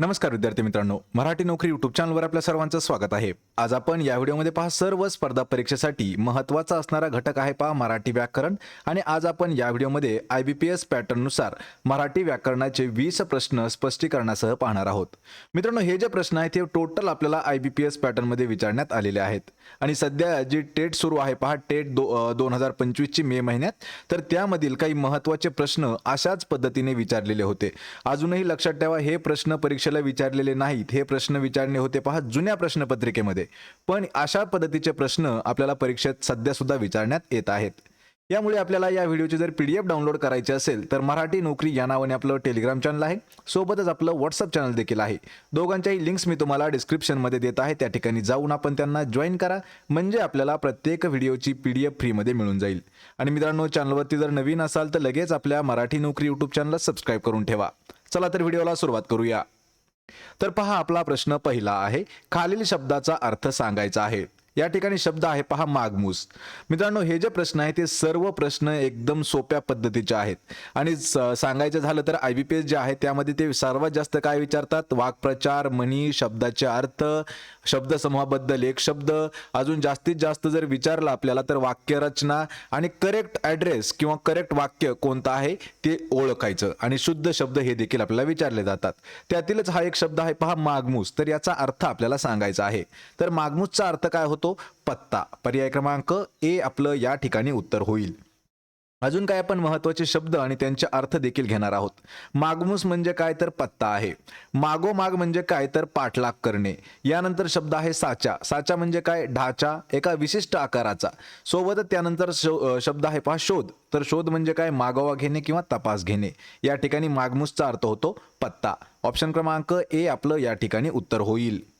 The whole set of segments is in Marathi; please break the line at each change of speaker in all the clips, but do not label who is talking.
नमस्कार विद्यार्थी मित्रांनो मराठी नोकरी युट्यूब चॅनलवर आपल्या सर्वांचं स्वागत आहे. आज आपण या व्हिडिओमध्ये पहा सर्व स्पर्धा परीक्षेसाठी महत्त्वाचा असणारा घटक आहे पहा मराठी व्याकरण. आणि आज आपण या व्हिडिओमध्ये आय बी पी एस पॅटर्ननुसार मराठी व्याकरणाचे वीस प्रश्न स्पष्टीकरणासह पाहणार आहोत. मित्रांनो हे जे प्रश्न आहेत हे टोटल आपल्याला आय बी पी एस पॅटर्नमध्ये विचारण्यात आलेले आहेत. आणि सध्या जी टेट सुरू आहे पहा टेट दो दोन हजार पंचवीसची मे महिन्यात तर त्यामधील काही महत्त्वाचे प्रश्न अशाच पद्धतीने विचारलेले होते. अजूनही लक्षात ठेवा हे प्रश्न परीक्षा परीक्षेला विचारलेले नाहीत हे प्रश्न विचारणे होते पहा जुन्या प्रश्नपत्रिकेमध्ये. पण अशा पद्धतीचे प्रश्न आपल्याला परीक्षेत सध्या सुद्धा विचारण्यात येत आहेत. यामुळे आपल्याला या व्हिडिओची जर पी डी एफ डाउनलोड करायची असेल तर मराठी नोकरी या नावाने आपलं टेलिग्राम चॅनल आहे. सोबतच आपलं व्हॉट्सअप चॅनल देखील आहे. दोघांच्याही लिंक्स मी तुम्हाला डिस्क्रिप्शनमध्ये देत आहे. त्या ठिकाणी जाऊन आपण त्यांना जॉईन करा. म्हणजे आपल्याला प्रत्येक व्हिडिओची पी डी एफ फ्रीमध्ये मिळून जाईल. आणि मित्रांनो चॅनलवरती जर नवीन असाल तर लगेच आपल्या मराठी नोकरी यूट्यूब चॅनलला सबस्क्राईब करून ठेवा. चला तर व्हिडिओला सुरुवात करूया. तर पहा आपला प्रश्न पहिला आहे. खालील शब्दाचा अर्थ सांगायचा आहे. या ठिकाणी शब्द आहे पहा मागमूस. मित्रांनो हे जे प्रश्न आहे ते सर्व प्रश्न एकदम सोप्या पद्धतीचे आहेत. आणि सांगायचं झालं तर आय बी पी एस जे आहे त्यामध्ये ते सर्वात जास्त काय विचारतात? वाक्प्रचार म्हणी शब्दाचे अर्थ शब्दसमूहाबद्दल एक शब्द. अजून जास्तीत जास्त जर विचारलं आपल्याला तर वाक्यरचना आणि करेक्ट ॲड्रेस किंवा करेक्ट वाक्य कोणतं आहे ते ओळखायचं. आणि शुद्ध शब्द हे देखील आपल्याला विचारले जातात. त्यातीलच हा एक शब्द आहे पहा मागमूस. तर याचा अर्थ आपल्याला सांगायचा आहे. तर मागमूसचा अर्थ काय होतो? पत्ता. पर्याय क्रमांक ए आपलं या ठिकाणी उत्तर होईल. अजून काय आपण महत्त्वाचे शब्द आणि त्यांचे अर्थ देखील घेणार आहोत. मागमूस म्हणजे काय तर पत्ता आहे. मागोमाग म्हणजे काय तर पाठलाग करणे. यानंतर शब्द आहे साचा. साचा म्हणजे काय? ढाचा. एका विशिष्ट आकाराचा. सोबतच त्यानंतर शो- शब्द आहे पहा शोध. तर शोध म्हणजे काय? मागोवा घेणे किंवा तपास घेणे. या ठिकाणी मागमूसचा अर्थ होतो पत्ता. ऑप्शन क्रमांक ए आपलं या ठिकाणी उत्तर होईल.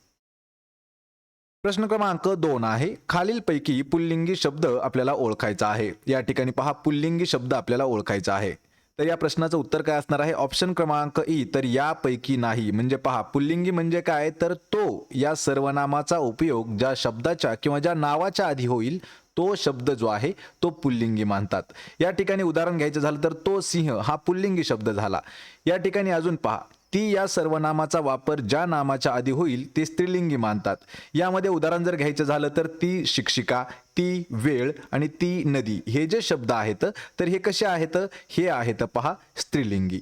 प्रश्न क्रमांक दोन आहे खालीलपैकी पुल्लिंगी शब्द आपल्याला ओळखायचा आहे. या ठिकाणी पहा पुल्लिंगी शब्द आपल्याला ओळखायचा आहे. तर या प्रश्नाचं उत्तर काय असणार आहे? ऑप्शन क्रमांक ई तर यापैकी नाही. म्हणजे पहा पुल्लिंगी म्हणजे काय? तर तो या सर्वनामाचा उपयोग ज्या शब्दाच्या किंवा ज्या नावाच्या आधी होईल तो शब्द जो आहे तो पुल्लिंगी मानतात. या ठिकाणी उदाहरण घ्यायचं झालं तर तो सिंह हा पुल्लिंगी शब्द झाला. या ठिकाणी अजून पहा ती या सर्वनामाचा वापर ज्या नामाच्या आधी होईल ते स्त्रीलिंगी मानतात. यामध्ये उदाहरण जर घ्यायचं झालं तर ती शिक्षिका ती वेळ आणि ती नदी हे जे शब्द आहेत तर हे कसे आहेत? हे आहेत पहा स्त्रीलिंगी.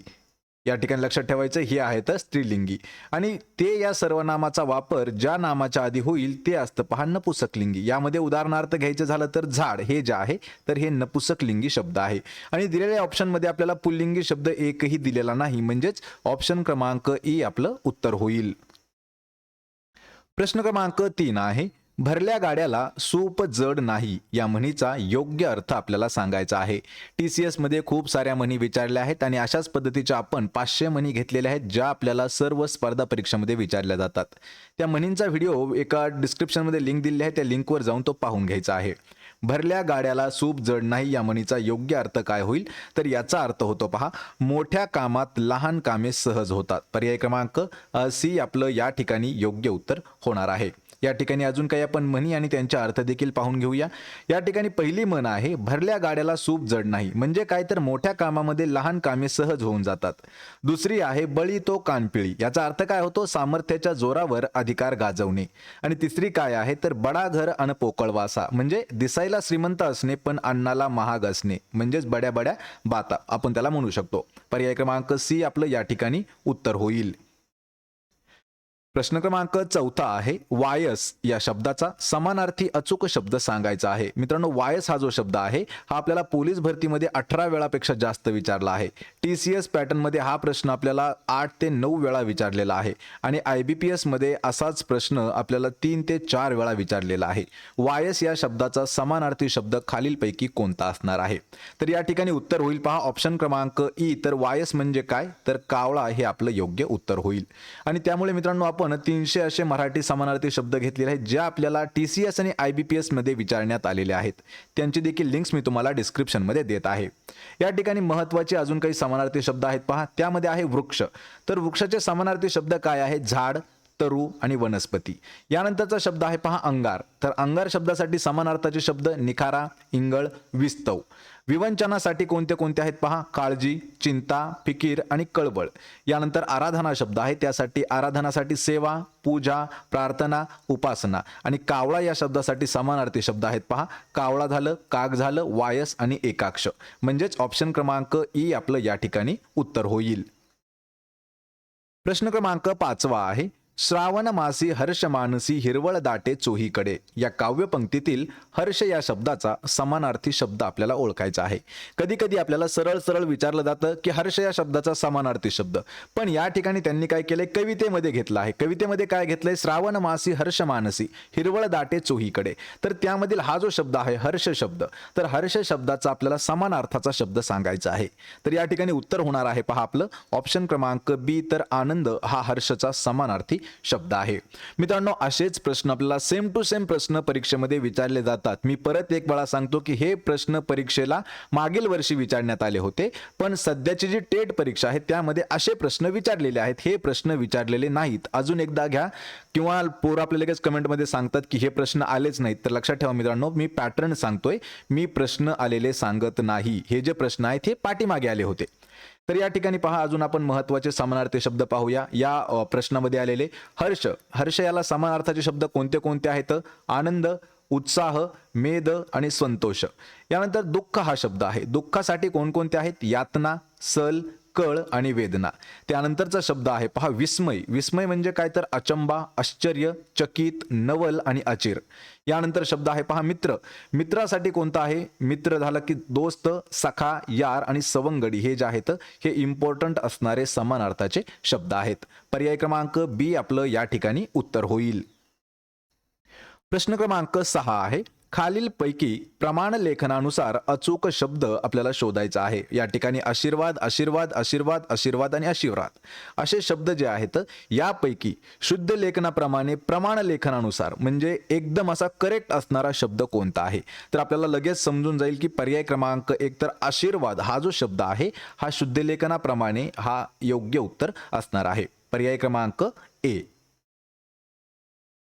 या ठिकाणी लक्षात ठेवायचं हे आहेत स्त्रीलिंगी. आणि ते या सर्वनामाचा वापर ज्या नामाच्या आधी होईल ते असतं पहा नपुसकलिंगी. यामध्ये उदाहरणार्थ घ्यायचं झालं तर झाड हे जे आहे तर हे नपुसकलिंगी शब्द आहे. आणि दिलेल्या ऑप्शनमध्ये आपल्याला पुल्लिंगी शब्द एकही दिलेला नाही म्हणजेच ऑप्शन क्रमांक ई आपलं उत्तर होईल. प्रश्न क्रमांक तीन आहे भरल्या गाड्याला सूप जड नाही या म्हणीचा योग्य अर्थ आपल्याला सांगायचा आहे. टी सी एसमध्ये खूप साऱ्या म्हणी विचारल्या आहेत आणि अशाच पद्धतीच्या आपण पाचशे म्हणी घेतलेल्या आहेत ज्या आपल्याला सर्व स्पर्धा परीक्षेमध्ये विचारल्या जातात. त्या म्हणींचा व्हिडिओ एका डिस्क्रिप्शनमध्ये लिंक दिली आहे त्या लिंकवर जाऊन तो पाहून घ्यायचा आहे. भरल्या गाड्याला सूप जड नाही या म्हणीचा योग्य अर्थ काय होईल? तर याचा अर्थ होतो पहा मोठ्या कामात लहान कामे सहज होतात. पर्याय क्रमांक सी आपलं या ठिकाणी योग्य उत्तर होणार आहे. या ठिकाणी अजून काही आपण म्हणी आणि त्यांचे अर्थ देखील पाहून घेऊया. या ठिकाणी पहिली म्हण आहे भरल्या गाड्याला सूप जड नाही. म्हणजे काय तर मोठ्या कामामध्ये लहान कामे सहज होऊन जातात. दुसरी आहे बळी तो कानपिळी. याचा अर्थ काय होतो? सामर्थ्याच्या जोरावर अधिकार गाजवणे. आणि तिसरी काय आहे? तर बडा घर अन पोकळवासा म्हणजे दिसायला श्रीमंत असणे पण अन्नाला महाग असणे. म्हणजेच बड्या बड्या बाता. आपण त्याला म्हणू शकतो. पर्याय क्रमांक सी आपलं या ठिकाणी उत्तर होईल. प्रश्न क्रमांक चौथा आहे वायस या शब्दाचा समानार्थी अचूक शब्द सांगायचा आहे. मित्रांनो वायस हा जो शब्द आहे हा आपल्याला पोलीस भरतीमध्ये अठरा वेळापेक्षा जास्त विचारला आहे. टी सी एस पॅटर्नमध्ये हा प्रश्न आपल्याला आठ ते नऊ वेळा विचारलेला आहे आणि आय बी पी एसमध्ये असाच प्रश्न आपल्याला तीन ते चार वेळा विचारलेला आहे. वायस या शब्दाचा समानार्थी शब्द खालीलपैकी कोणता असणार आहे? तर या ठिकाणी उत्तर होईल पहा. ऑप्शन क्रमांक ई. तर वायस म्हणजे काय? तर कावळा हे आपलं योग्य उत्तर होईल. आणि त्यामुळे मित्रांनो आपण तीनशे असे मराठी समानार्थी शब्द घेतलेले आहेत जे आपल्याला टी सी एस आणि आय बी पी एसमध्ये विचारण्यात आलेले आहेत. त्यांची देखील लिंक्स मी तुम्हाला डिस्क्रिप्शनमध्ये देत आहे. या ठिकाणी महत्त्वाचे अजून काही समानार्थी शब्द आहेत पहा. त्यामध्ये आहे वृक्ष. तर वृक्षाचे समानार्थी शब्द काय आहेत? झाड तरु आणि वनस्पती. यानंतरचा शब्द आहे पहा अंगार. तर अंगार शब्दासाठी समानार्थाचे शब्द निखारा इंगळ विस्तव. विवंचनासाठी कोणते कोणते आहेत पहा? काळजी चिंता फिकीर आणि कळबळ यानंतर आराधना शब्द आहे. त्यासाठी आराधनासाठी सेवा पूजा प्रार्थना उपासना आणि कावळा या शब्दासाठी समानार्थी शब्द आहेत पहा. कावळा झालं काग झालं वायस आणि एकाक्ष. म्हणजेच ऑप्शन क्रमांक ई आपलं या ठिकाणी उत्तर होईल. प्रश्न क्रमांक पाचवा आहे. श्रावण मासी हर्ष मानसी हिरवळ दाटे चोहीकडे. या काव्यपंक्तीतील हर्ष या शब्दाचा समानार्थी शब्द आपल्याला ओळखायचा आहे. कधी कधी आपल्याला सरळ सरळ विचारलं जातं की हर्ष या शब्दाचा समानार्थी शब्द. पण या ठिकाणी त्यांनी काय केलंय? कवितेमध्ये घेतलं आहे. कवितेमध्ये काय घेतलंय? श्रावण मासी हर्ष मानसी हिरवळ दाटे चोहीकडे. तर त्यामधील हा जो शब्द आहे हर्ष शब्द तर हर्ष शब्दाचा आपल्याला समानार्थाचा शब्द सांगायचा आहे. तर या ठिकाणी उत्तर होणार आहे. पहा आपलं. ऑप्शन क्रमांक बी तर आनंद हा हर्षचा समानार्थी शब्द आहे. मित्रांनो असेच प्रश्न आपल्याला सेम टू सेम प्रश्न परीक्षेमध्ये विचारले जातात. मी परत एक वेळा सांगतो की हे प्रश्न परीक्षेला मागील वर्षी विचारण्यात आले होते पण सध्याची जी टेट परीक्षा आहे त्यामध्ये असे प्रश्न विचारलेले आहेत हे प्रश्न विचारलेले नाहीत. अजून एकदा घ्या किंवा पोर आपल्या लगेच कमेंटमध्ये सांगतात की हे प्रश्न आलेच नाहीत. तर लक्षात ठेवा मित्रांनो मी पॅटर्न सांगतोय मी प्रश्न आलेले सांगत नाही. हे जे प्रश्न आहेत हे पाठीमागे आले होते. तर या ठिकाणी पहा अजून आपण महत्त्वाचे समानार्थी शब्द पाहूया. या प्रश्नामध्ये आलेले हर्ष. हर्ष याला समानार्थाचे शब्द कोणते कोणते आहेत? आनंद उत्साह मेद आणि संतोष. यानंतर दुःख हा शब्द आहे. दुःखासाठी कोणकोणते आहेत? यातना सल कळ आणि वेदना. त्यानंतरचा शब्द आहे पहा विस्मय. विस्मय म्हणजे काय तर अचंबा आश्चर्य चकित नवल आणि अचिर. यानंतर शब्द आहे पहा मित्र. मित्रासाठी कोणता आहे? मित्र झालं की दोस्त सखा यार आणि सवंगडी. हे जे आहेत हे इम्पॉर्टंट असणारे समानार्थाचे शब्द आहेत. पर्याय क्रमांक बी आपलं या ठिकाणी उत्तर होईल. प्रश्न क्रमांक सहा आहे. खालील पैकी प्रमाण लेखनानुसार अचूक शब्द आपल्याला शोधायचा आहे. या ठिकाणी आशीर्वाद आशीर्वाद आशीर्वाद आशीर्वाद आणि आशीर्वाद असे शब्द जे आहेत यापैकी शुद्ध लेखनाप्रमाणे प्रमाण लेखनानुसार म्हणजे एकदम असा करेक्ट असणारा शब्द कोणता आहे? तर आपल्याला लगेच समजून जाईल की पर्याय क्रमांक एक तर आशीर्वाद हा जो शब्द आहे हा शुद्ध लेखनाप्रमाणे हा योग्य उत्तर असणार आहे. पर्याय क्रमांक ए.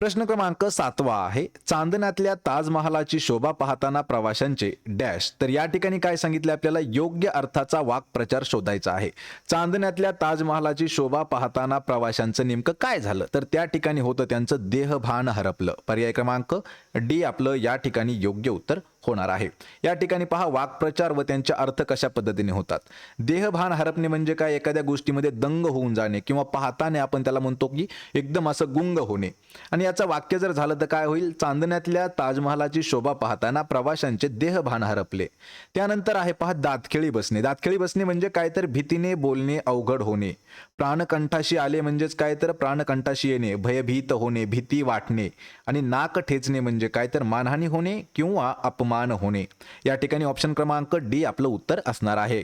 प्रश्न क्रमांक सातवा आहे चांदण्यातल्या ताजमहालाची शोभा पाहताना प्रवाशांचे डॅश. तर या ठिकाणी काय सांगितले आपल्याला? योग्य अर्थाचा वाक्प्रचार शोधायचा आहे. चांदण्यातल्या ताजमहालाची शोभा पाहताना प्रवाशांचं नेमकं काय झालं? तर त्या ठिकाणी होतं त्यांचं देहभान हरपलं. पर्याय क्रमांक डी आपलं या ठिकाणी योग्य उत्तर होणार आहे. या ठिकाणी पहा वाक्प्रचार व त्यांचे अर्थ कशा पद्धतीने होतात? देहभान हरपणे म्हणजे काय? एखाद्या गोष्टीमध्ये दंग होऊन जाणे किंवा पाहताने आपण त्याला म्हणतो की एकदम असं गुंग होणे. आणि याचं वाक्य जर झालं तर काय होईल? चांदण्यातल्या ताजमहालाची शोभा पाहताना प्रवाशांचे देहभान हरपले. त्यानंतर आहे पहा दातखेळी बसणे. दातखेळी बसणे म्हणजे काय तर भीतीने बोलणे अवघड होणे. प्राणकंठाशी आले म्हणजेच काय तर प्राणकंठाशी येणे भयभीत होणे भीती वाटणे आणि नाक ठेचणे म्हणजे काय तर मानहानी होणे किंवा अपमान होणे. या ठिकाणी ऑप्शन क्रमांक डी आपलं उत्तर असणार आहे.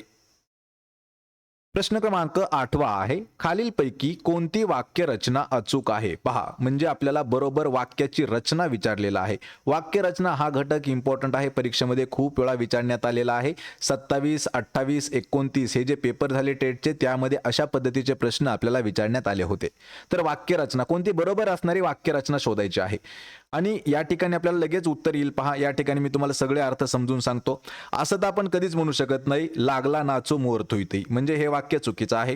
प्रश्न क्रमांक आठवा आहे. खालीलपैकी कोणती वाक्य रचना अचूक आहे? पहा म्हणजे आपल्याला बरोबर वाक्याची रचना विचारलेला आहे. वाक्य रचना हा घटक इम्पॉर्टंट आहे. परीक्षेमध्ये खूप वेळा विचारण्यात आलेला आहे. सत्तावीस अठ्ठावीस एकोणतीस हे जे पेपर झाले टेटचे त्यामध्ये अशा पद्धतीचे प्रश्न आपल्याला विचारण्यात आले होते. तर वाक्य रचना कोणती बरोबर असणारी वाक्य रचना शोधायची आहे? आणि या ठिकाणी आपल्याला लगेच उत्तर येईल. पहा या ठिकाणी मी तुम्हाला सगळे अर्थ समजून सांगतो. असं तर आपण कधीच म्हणू शकत नाही लागला नाचू मोर थुई म्हणजे हे वाक्य चुकीचं आहे.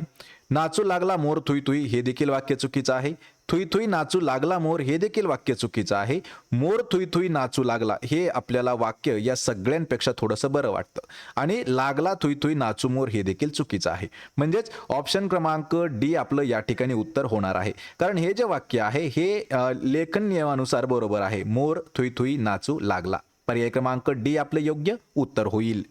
नाचू लागला मोर थुई थुई हे देखील वाक्य चुकीचं आहे. थुई थुई नाचू लागला मोर हे देखील वाक्य चुकीचं आहे. मोर थुई थुई नाचू लागला हे आपल्याला वाक्य या सगळ्यांपेक्षा थोडंसं बरं वाटतं. आणि लागला थुई थुई नाचू मोर हे देखील चुकीचं आहे. म्हणजेच ऑप्शन क्रमांक डी आपलं या ठिकाणी उत्तर होणार आहे. कारण हे जे वाक्य आहे हे लेखन नियमानुसार बरोबर आहे. मोर थुई थुई नाचू लागला. पर्याय क्रमांक डी आपलं योग्य उत्तर होईल.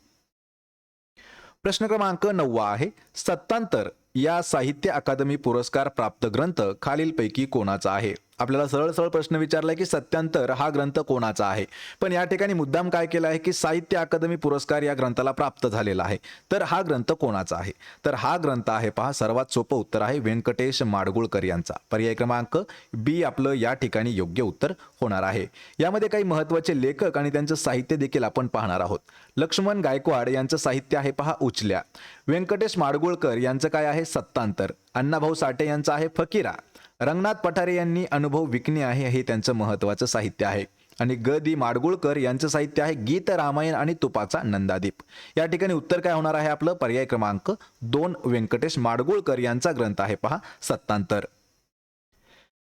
प्रश्न क्रमांक नववा आहे. सत्तांतर. या साहित्य अकादमी पुरस्कार प्राप्त ग्रंथ खालीलपैकी कोणाचा आहे? आपल्याला सरळ सरळ प्रश्न विचारलाय की सत्यांतर हा ग्रंथ कोणाचा आहे? पण या ठिकाणी मुद्दाम काय केलं आहे की साहित्य अकादमी पुरस्कार या ग्रंथाला प्राप्त झालेला आहे. तर हा ग्रंथ कोणाचा आहे? तर हा ग्रंथ आहे पहा सर्वात सोपं उत्तर आहे व्यंकटेश माडगुळकर यांचा. पर्याय क्रमांक बी आपलं या ठिकाणी योग्य उत्तर होणार आहे. यामध्ये काही महत्त्वाचे लेखक आणि त्यांचं साहित्य देखील आपण पाहणार आहोत. लक्ष्मण गायकवाड यांचं साहित्य आहे पहा उचल्या. व्यंकटेश माडगुळकर यांचं काय आहे? सत्तांतर. अण्णाभाऊ साठे यांचं आहे फकीरा. रंगनाथ पठारे यांनी अनुभव विकणे आहे हे त्यांचं महत्वाचं साहित्य आहे. आणि ग. दी. माडगुळकर यांचं साहित्य आहे गीत रामायण आणि तुपाचा नंदादीप. या ठिकाणी उत्तर काय होणार आहे आपलं? पर्याय क्रमांक दोन व्यंकटेश माडगुळकर यांचा ग्रंथ आहे पहा सत्तांतर.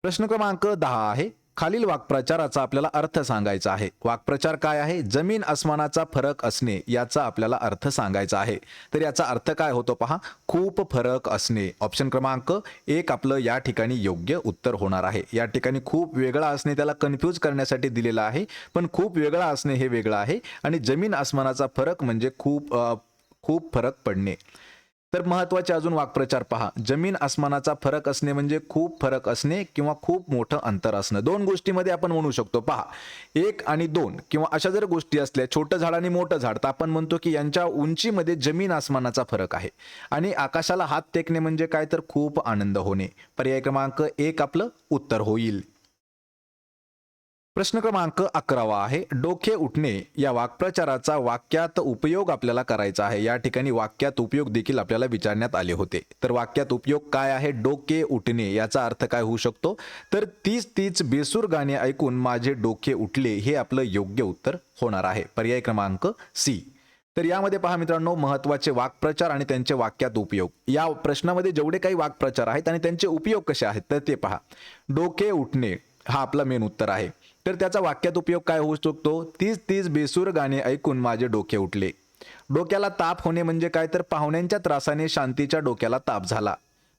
प्रश्न क्रमांक दहा आहे. खालील वाक्प्रचाराचा आपल्याला अर्थ सांगायचा आहे. वाक्प्रचार काय आहे? जमीन अस्मानाचा फरक असणे याचा आपल्याला अर्थ सांगायचा आहे. तर याचा अर्थ काय होतो पहा? खूप फरक असणे. ऑप्शन क्रमांक एक आपलं या ठिकाणी योग्य उत्तर होणार आहे. या ठिकाणी खूप वेगळा असणे त्याला कन्फ्यूज करण्यासाठी दिलेला आहे. पण खूप वेगळा असणे हे वेगळं आहे. आणि जमीन अस्मानाचा फरक म्हणजे खूप खूप फरक पडणे. तर महत्त्वाचे अजून वाक्प्रचार पहा. जमीन आसमानाचा फरक असणे म्हणजे खूप फरक असणे किंवा खूप मोठं अंतर असणं. दोन गोष्टीमध्ये आपण म्हणू शकतो. पहा. एक आणि दोन किंवा अशा जर गोष्टी असल्या छोटं झाड आणि मोठं झाड तर आपण म्हणतो की यांच्या उंचीमध्ये जमीन आसमानाचा फरक आहे. आणि आकाशाला हात टेकणे म्हणजे काय? तर खूप आनंद होणे. पर्याय क्रमांक एक आपलं उत्तर होईल. प्रश्न क्रमांक अकरावा आहे. डोके उठणे या वाक्प्रचाराचा वाक्यात उपयोग आपल्याला करायचा आहे. या ठिकाणी वाक्यात उपयोग देखील आपल्याला विचारण्यात आले होते. तर वाक्यात उपयोग काय आहे? डोके उठणे याचा अर्थ काय होऊ शकतो? तर तीच तीच बेसूर गाणे ऐकून माझे डोके उठले हे आपलं योग्य उत्तर होणार आहे. पर्याय क्रमांक सी. तर यामध्ये पहा मित्रांनो महत्त्वाचे वाक्प्रचार आणि त्यांचे वाक्यात उपयोग. या प्रश्नामध्ये जेवढे काही वाक्प्रचार आहेत आणि त्यांचे उपयोग कसे आहेत तर ते पहा. डोके उठणे हा आपला मेन उत्तर आहे. तर त्याचा वाक्यात उपयोग काय होऊ शकतो? तीच तीच बेसूर गाणे ऐकून माझे डोके उठले. डोक्याला ताप होणे म्हणजे काय तर पाहुण्यांच्या त्रासाने शांतीच्या डोक्याला ताप झाला.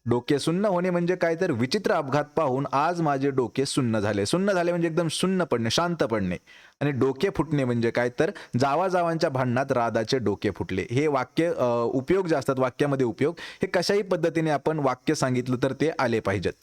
डोके सुन्न होणे म्हणजे काय तर विचित्र अपघात पाहून आज माझे डोके सुन्न झाले. सुन्न झाले म्हणजे एकदम सुन्न पडणे शांत पडणे. आणि डोके फुटणे म्हणजे काय तर जावाजावांच्या भांडणात राधाचे डोके फुटले. हे वाक्य उपयोग जे असतात वाक्यामध्ये उपयोग हे कशाही पद्धतीने आपण वाक्य सांगितलं तर ते आले पाहिजेत.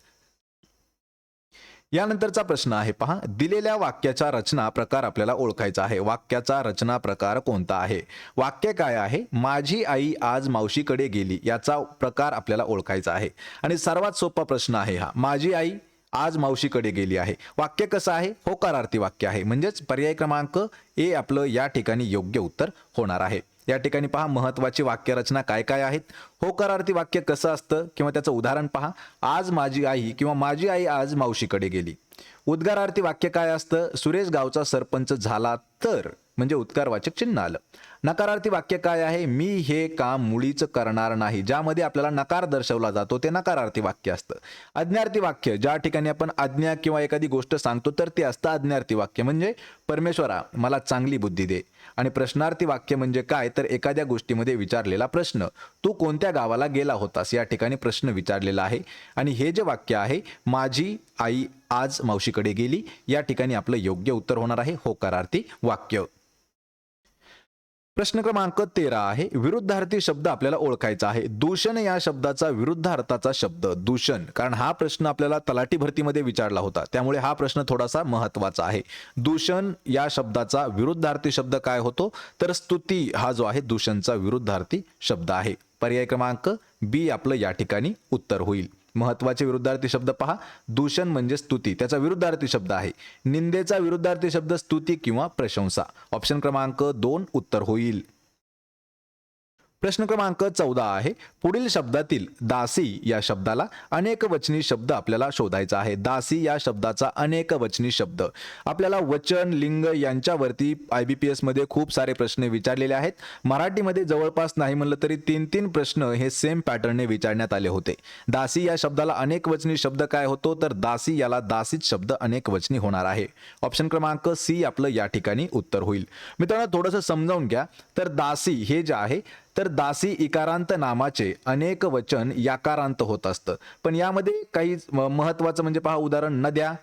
यानंतरचा प्रश्न आहे पहा. दिलेल्या वाक्याचा रचना प्रकार आपल्याला ओळखायचा आहे. वाक्याचा रचना प्रकार कोणता आहे? वाक्य काय आहे? माझी आई आज मावशीकडे गेली याचा प्रकार आपल्याला ओळखायचा आहे. आणि सर्वात सोपा प्रश्न आहे हा. माझी आई आज मावशीकडे गेली आहे. वाक्य कसं आहे? होकारार्थी वाक्य आहे. म्हणजेच पर्याय क्रमांक ए आपलं या ठिकाणी योग्य उत्तर होणार आहे. या ठिकाणी पहा महत्वाची वाक्यरचना काय काय आहेत? होकारार्थी वाक्य कसं असतं किंवा त्याचं उदाहरण पहा. आज माझी आई किंवा माझी आई आज मावशीकडे गेली. उद्गारार्थी वाक्य काय असतं? सुरेश गावचा सरपंच झाला तर म्हणजे उद्गारवाचक चिन्ह आलं. नकारार्थी वाक्य काय आहे? मी हे काम मुळीच करणार नाही. ज्यामध्ये आपल्याला नकार दर्शवला जातो ते नकारार्थी वाक्य असतं. अज्ञार्थी वाक्य ज्या ठिकाणी आपण आज्ञा किंवा एखादी गोष्ट सांगतो तर ते असतं अज्ञार्थी वाक्य. म्हणजे परमेश्वरा मला चांगली बुद्धी दे. आणि प्रश्नार्थी वाक्य म्हणजे काय? तर एखाद्या गोष्टीमध्ये विचारलेला प्रश्न. तू कोणत्या गावाला गेला होतास? या ठिकाणी प्रश्न विचारलेला आहे. आणि हे जे वाक्य आहे माझी आई आज मावशीकडे गेली. या ठिकाणी आपलं योग्य उत्तर होणार आहे. होकारार्थी वाक्य. प्रश्न क्रमांक तेरा आहे विरुद्धार्थी शब्द आपल्याला ओळखायचा आहे. दूषण या शब्दाचा विरुद्धार्थाचा शब्द दूषण. कारण हा प्रश्न आपल्याला तलाठी भरतीमध्ये विचारला होता. त्यामुळे हा प्रश्न थोडासा महत्त्वाचा आहे. दूषण या शब्दाचा विरुद्धार्थी शब्द काय होतो? तर स्तुती हा जो आहे दूषणचा विरुद्धार्थी शब्द आहे. पर्याय क्रमांक बी आपलं या ठिकाणी उत्तर होईल. महत्त्वाचे विरुद्धार्थी शब्द पहा. दूषण म्हणजे स्तुती. त्याचा विरुद्धार्थी शब्द आहे. निंदेचा विरुद्धार्थी शब्द स्तुती किंवा प्रशंसा. ऑप्शन क्रमांक दोन उत्तर होईल. प्रश्न क्रमांक चौदा आहे. पुढील शब्दातील दासी या शब्दाला अनेक वचनी शब्द आपल्याला शोधायचा आहे. दासी या शब्दाचा अनेक वचनी शब्द. आपल्याला वचन लिंग यांच्यावरती आय बी पी एसमध्ये खूप सारे प्रश्न विचारलेले आहेत. मराठीमध्ये जवळपास नाही म्हणलं तरी तीन तीन प्रश्न हे सेम पॅटर्नने विचारण्यात आले होते. दासी या शब्दाला अनेक वचनी शब्द काय होतो? तर दासी याला दासीच शब्द अनेक वचनी होणार आहे. ऑप्शन क्रमांक सी आपलं या ठिकाणी उत्तर होईल. मित्रांनो थोडंसं समजावून घ्या. तर दासी हे जे आहे तर दासी इकारांत नामाचे अनेक वचन याकारांत होत असतं. पण यामध्ये काही महत्त्वाचं महत्वाचं म्हणजे पहा उदाहरण नद्या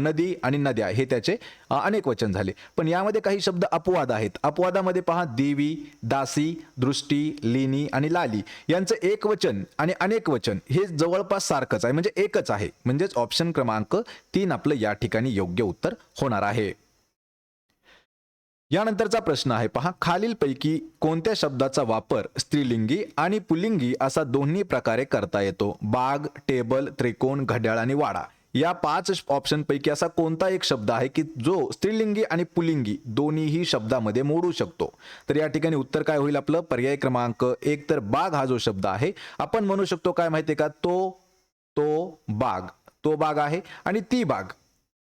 नदी आणि नद्या हे त्याचे अनेक वचन झाले. पण यामध्ये काही शब्द अपवाद आहेत. अपवादामध्ये पहा देवी दासी दृष्टी लेणी आणि लाली. यांचं एक वचन आणि अनेक वचन हे जवळपास सारखंच आहे. म्हणजे एकच आहे. म्हणजेच ऑप्शन क्रमांक तीन आपलं या ठिकाणी योग्य उत्तर होणार आहे. यानंतरचा प्रश्न आहे पहा. खालीलपैकी कोणत्या शब्दाचा वापर स्त्रीलिंगी आणि पुल्लिंगी असा दोन्ही प्रकारे करता येतो? बाग टेबल त्रिकोण घड्याळ आणि वाडा. या पाच ऑप्शनपैकी असा कोणता एक शब्द आहे की जो स्त्रीलिंगी आणि पुलिंगी दोन्हीही शब्दामध्ये मोडू शकतो? तर या ठिकाणी उत्तर काय होईल आपलं? पर्याय क्रमांक एक तर बाग हा जो शब्द आहे आपण म्हणू शकतो काय माहितीये का? तो तो बाग. तो बाग आहे आणि ती बाग.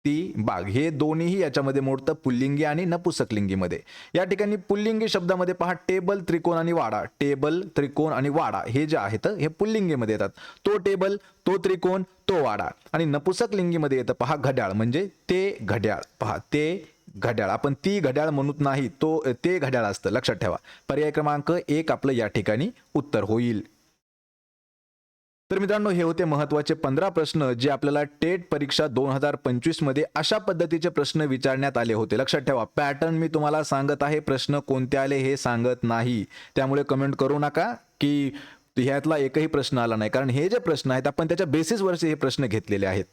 ती बाग. हे दोन्हीही याच्यामध्ये मोडतं पुल्लिंगी आणि नपुसकलिंगीमध्ये. या ठिकाणी पुल्लिंगी शब्दामध्ये पहा टेबल त्रिकोण आणि वाडा. टेबल त्रिकोण आणि वाडा हे जे आहेत हे पुल्लिंगीमध्ये येतात. तो टेबल तो त्रिकोण तो वाडा. आणि नपुसकलिंगीमध्ये येतं पहा घड्याळ. म्हणजे ते घड्याळ. पहा ते घड्याळ. आपण ती घड्याळ म्हणत नाही तो ते घड्याळ असतं. लक्षात ठेवा. पर्याय क्रमांक एक आपलं या ठिकाणी उत्तर होईल. तर मित्रांनो हे होते महत्त्वाचे पंधरा प्रश्न जे आपल्याला टेट परीक्षा दोन हजार पंचवीसमध्ये अशा पद्धतीचे प्रश्न विचारण्यात आले होते. लक्षात ठेवा पॅटर्न मी तुम्हाला सांगत आहे प्रश्न कोणते आले हे सांगत नाही. त्यामुळे कमेंट करू नका की ह्यातला एकही प्रश्न आला नाही. कारण हे जे प्रश्न आहेत आपण त्याच्या बेसिसवरचे हे प्रश्न घेतलेले आहेत.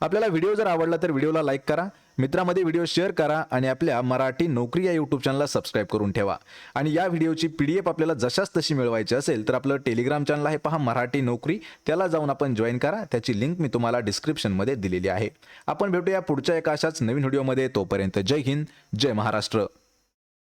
आपल्याला व्हिडिओ जर आवडला तर व्हिडिओला लाईक करा. मित्रामध्ये व्हिडिओ शेअर करा आणि आपल्या मराठी नोकरी या यूट्यूब चॅनलला सबस्क्राईब करून ठेवा. आणि या व्हिडिओची पी डी एफ आपल्याला जशाच तशी मिळवायची असेल तर आपलं टेलिग्राम चॅनल आहे पहा मराठी नोकरी. त्याला जाऊन आपण जॉईन करा. त्याची लिंक मी तुम्हाला डिस्क्रिप्शनमध्ये दिलेली आहे. आपण भेटूया पुढच्या एका अशाच नवीन व्हिडिओमध्ये तोपर्यंत जय हिंद जय महाराष्ट्र.